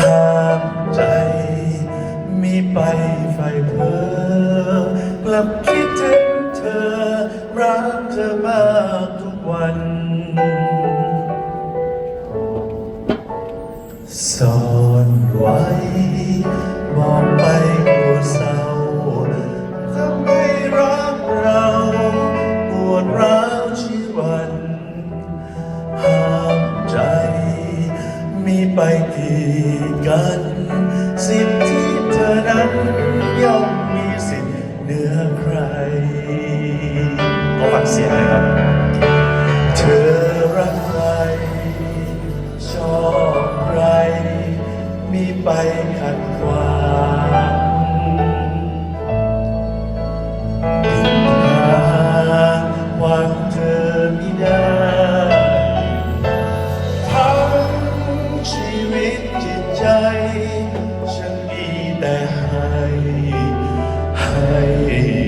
ห้ามใจมีไปไฟเพ้อกลับคิดถึงเธอ รักเธอมากทุกวัน ซ่อนไว้ ไปกีดกัน สิทธิ์ที่เธอนั้นย่อมมีสิทธิ์เหนือใครขอฟังเสียงนะครับ เธอรักใคร ชอบใคร มีไปขัดขวาง ใจ ฉันมีแต่ให้ให้